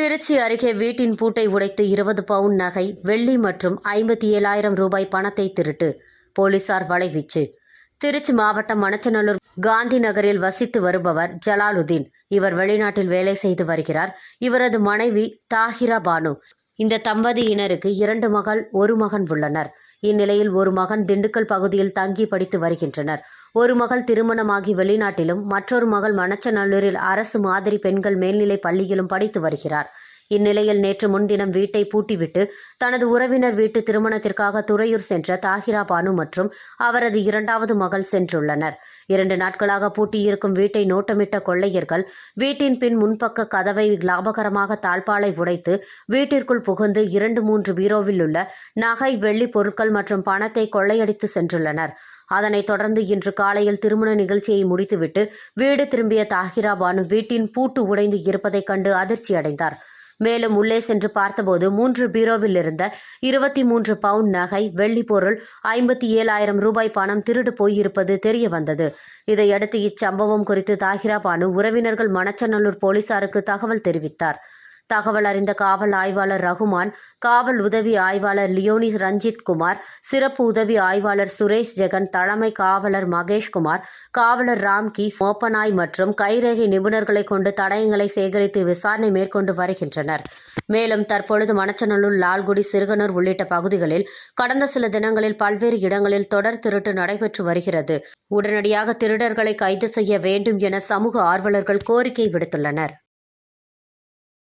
திருச்சி அருகே வீட்டின் பூட்டை உடைத்து இருபது பவுன் நகை வெள்ளி மற்றும் ஐம்பத்தி ஏழாயிரம் ரூபாய் பணத்தை திருட்டு. போலீசார் வலைவீச்சு திருச்சி மாவட்டம் மணச்சநல்லூர் காந்தி நகரில் வசித்து வருபவர் ஜலாலுதீன். இவர் வெளிநாட்டில் வேலை செய்து வருகிறார். இவரது மனைவி தாஹிரா பானு. இந்த தம்பதியினருக்கு இரண்டு மகள் ஒரு மகன் உள்ளனர். இந்நிலையில் ஒரு மகன் திண்டுக்கல் பகுதியில் தங்கி படித்து வருகின்றனர். ஒரு மகள் திருமணமாகி வெளிநாட்டிலும் மற்றொரு மகள் மணச்சநல்லூரில் அரசு மாதிரி பெண்கள் மேல்நிலை பள்ளியிலும் படித்து வருகிறார். இந்நிலையில் நேற்று முன்தினம் வீட்டை பூட்டிவிட்டு தனது உறவினர் வீட்டு திருமணத்திற்காக துறையூர் சென்ற தாகிரா பானு மற்றும் அவரது இரண்டாவது மகள் சென்றுள்ளனர். இரண்டு நாட்களாக பூட்டியிருக்கும் வீட்டை நோட்டமிட்ட கொள்ளையர்கள் வீட்டின் பின் முன்பக்க கதவை லாபகரமாக தாழ்பாலை உடைத்து வீட்டிற்குள் புகுந்து இரண்டு மூன்று பீரோவில் உள்ள நகை வெள்ளி பொருட்கள் மற்றும் பணத்தை கொள்ளையடித்து சென்றுள்ளனர். அதனைத் தொடர்ந்து இன்று காலையில் திருமண நிகழ்ச்சியை முடித்துவிட்டு வீடு திரும்பிய தாகிரா பானு வீட்டின் பூட்டு உடைந்து இருப்பதைக் கண்டு அதிர்ச்சி அடைந்தார் மேலும் உள்ளே சென்று பார்த்தபோது மூன்று பீரோவில் இருந்த இருபத்தி மூன்று பவுண்ட் நகை வெள்ளி பொருள் ஐம்பத்தி ஏழாயிரம் ரூபாய் பணம் திருடு போயிருப்பது தெரிய வந்தது. இதையடுத்து இச்சம்பவம் குறித்து தாகிரா பானு உறவினர்கள் மணச்சநல்லூர் போலீசாருக்கு தகவல் தெரிவித்தார். தகவல் அறிந்த காவல் ஆய்வாளர் ரகுமான் காவல் உதவி ஆய்வாளர் லியோனி ரஞ்சித் குமார் சிறப்பு உதவி ஆய்வாளர் சுரேஷ் ஜெகன் தலைமை காவலர் மகேஷ்குமார் காவலர் ராம்கி மோப்பனாய் மற்றும் கைரேகை நிபுணர்களை கொண்டு தடயங்களை சேகரித்து விசாரணை மேற்கொண்டு வருகின்றனர். மேலும் தற்பொழுது மணச்சநல்லூர் லால்குடி சிறுகனூர் உள்ளிட்ட பகுதிகளில் கடந்த சில தினங்களில் பல்வேறு இடங்களில் தொடர் திருட்டு நடைபெற்று வருகிறது. உடனடியாக திருடர்களை கைது செய்ய வேண்டும் என சமூக ஆர்வலர்கள் கோரிக்கை விடுத்துள்ளனர்.